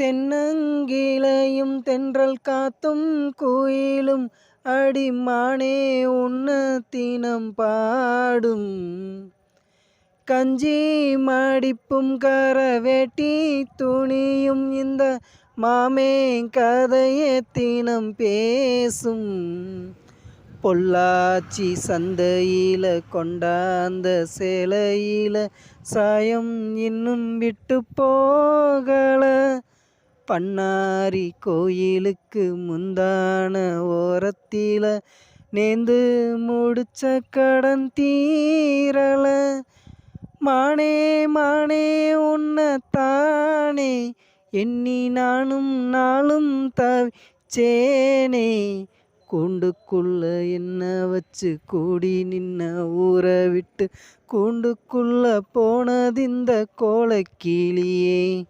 தென்னங்கிளையும் தென்றல் காத்தும் குயிலும் அடிமானே உன்ன தினம் பாடும். கஞ்சி மடிப்பும் கரவேட்டி துணியும் இந்த மாமே கதையே தினம் பேசும். பொள்ளாச்சி சந்தையில கொண்டாந்த சேலையில சாயம் இன்னும் விட்டு போகலை. பண்ணாரி கோயிலுக்கு முந்தான ஓரத்தில நேந்து முடிச்ச கடன் தீரல. மானே மானே உன்னைத்தானே எண்ணி நானும் நாளும் தவிச்சேனே. கூண்டுக்குள்ள என்ன வச்சு கூடி நின்ன ஊரை விட்டு கூண்டுக்குள்ள போனதிந்த கோலக்கிளியே